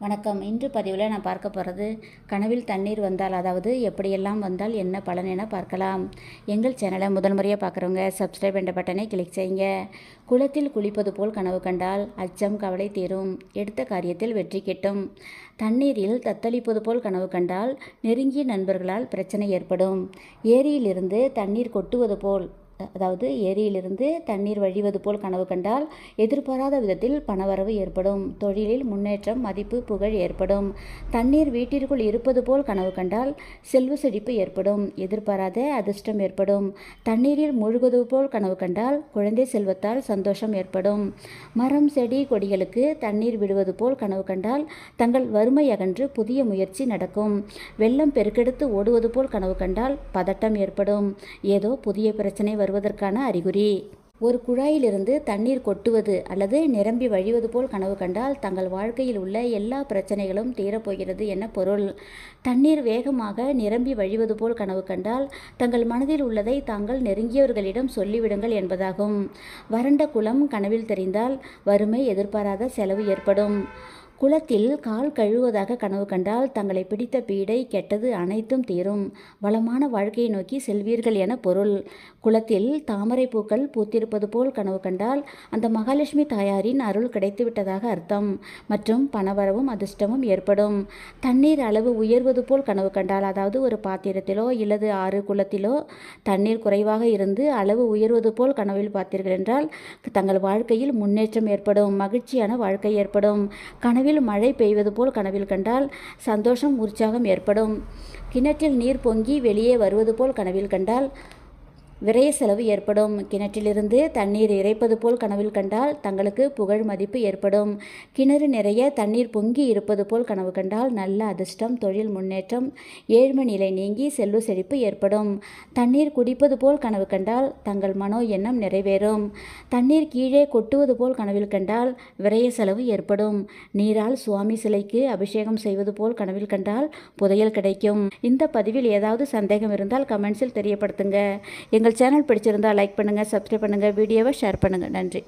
வணக்கம். இன்று பதிவில் நான் பார்க்க போகிறது கனவில் தண்ணீர் வந்தால் அதாவது எப்படியெல்லாம் வந்தால் என்ன பலன் என பார்க்கலாம். எங்கள் சேனலை முதல் முறையாக பார்க்குறவங்க சப்ஸ்கிரைப் என்ற பட்டனை கிளிக் செய்யுங்க. குளத்தில் குளிப்பது போல் கனவு கண்டால் அச்சம் கவலை தீரும். எடுத்த காரியத்தில் வெற்றி கிட்டும். தண்ணீரில் தத்தளிப்பது போல் கனவு கண்டால் நெருங்கிய நண்பர்களால் பிரச்சனை ஏற்படும். ஏரியிலிருந்து தண்ணீர் கொட்டுவது போல் அதாவது ஏரியிலிருந்து தண்ணீர் வழிவது போல் கனவு கண்டால் எதிர்பாராத விதத்தில் பணவரவு ஏற்படும். தொழிலில் முன்னேற்றம் மதிப்பு புகழ் ஏற்படும். தண்ணீர் வீட்டிற்குள் இருப்பது போல் கனவு கண்டால் செல்வ செழிப்பு ஏற்படும். எதிர்பாராத அதிர்ஷ்டம் ஏற்படும். தண்ணீரில் மூழ்குவது போல் கனவு கண்டால் குழந்தை செல்வத்தால் சந்தோஷம் ஏற்படும். மரம் செடி கொடிகளுக்கு தண்ணீர் விடுவது போல் கனவு கண்டால் தங்கள் வறுமை அகன்று புதிய முயற்சி நடக்கும். வெள்ளம் பெருக்கெடுத்து ஓடுவது போல் கனவு கண்டால் பதட்டம் ஏற்படும். ஏதோ புதிய பிரச்சனை வருவதற்கான அறிகுறி. ஒரு குழாயிலிருந்து தண்ணீர் கொட்டுவது அல்லது நிரம்பி வழிவது போல் கனவு கண்டால் தங்கள் வாழ்க்கையில் உள்ள எல்லா பிரச்சனைகளும் தீரப்போகிறது என பொருள். தண்ணீர் வேகமாக நிரம்பி வழிவது போல் கனவு கண்டால் தங்கள் மனதில் உள்ளதை தாங்கள் நெருங்கியவர்களிடம் சொல்லிவிடுங்கள் என்பதாகும். வறண்ட குளம் கனவில் தெரிந்தால் வறுமை எதிர்பாராத செலவு ஏற்படும். குளத்தில் கால் கழுவுவதாக கனவு கண்டால் தங்களை பிடித்த பீடை கெட்டது அனைத்தும் தீரும். வளமான வாழ்க்கையை நோக்கி செல்வீர்கள் என பொருள். குளத்தில் தாமரை பூக்கள் பூத்திருப்பது போல் கனவு கண்டால் அந்த மகாலட்சுமி தாயாரின் அருள் கிடைத்துவிட்டதாக அர்த்தம். மற்றும் பணவரவும் அதிர்ஷ்டமும் ஏற்படும். தண்ணீர் அளவு உயர்வது போல் கனவு கண்டால் அதாவது ஒரு பாத்திரத்திலோ இல்லது ஆறு குளத்திலோ தண்ணீர் குறைவாக இருந்து அளவு உயர்வது போல் கனவில் பார்த்தீர்கள் என்றால் தங்கள் வாழ்க்கையில் முன்னேற்றம் ஏற்படும் மகிழ்ச்சியான வாழ்க்கை ஏற்படும். கனவு கனவில் மழை பெய்வது போல் கனவில் கண்டால் சந்தோஷம் உற்சாகம் ஏற்படும். கிணற்றில் நீர் பொங்கி வெளியே வருவது போல் கனவில் கண்டால் விரைய செலவு ஏற்படும். கிணற்றிலிருந்து தண்ணீர் இறைப்பது போல் கனவில் கண்டால் தங்களுக்கு புகழ் மதிப்பு ஏற்படும். கிணறு நிறைய தண்ணீர் பொங்கி இருப்பது போல் கனவு கண்டால் நல்ல அதிர்ஷ்டம் தொழில் முன்னேற்றம் ஏழ்மை நிலை நீங்கி செல்வ செழிப்பு ஏற்படும். தண்ணீர் குடிப்பது போல் கனவு கண்டால் தங்கள் மனோ எண்ணம் நிறைவேறும். தண்ணீர் கீழே கொட்டுவது போல் கனவில் கண்டால் விரைய செலவு ஏற்படும். நீரால் சுவாமி சிலைக்கு அபிஷேகம் செய்வது போல் கனவில் கண்டால் புதையல் கிடைக்கும். இந்த பதிவில் ஏதாவது சந்தேகம் இருந்தால் கமெண்ட்ஸில் தெரியப்படுத்துங்க. எங்கள் சேனல் பிடிச்சிருந்தால் லைக் பண்ணுங்கள் சப்ஸ்கிரைப் பண்ணுங்கள் வீடியோவை ஷேர் பண்ணுங்கள் நன்றி.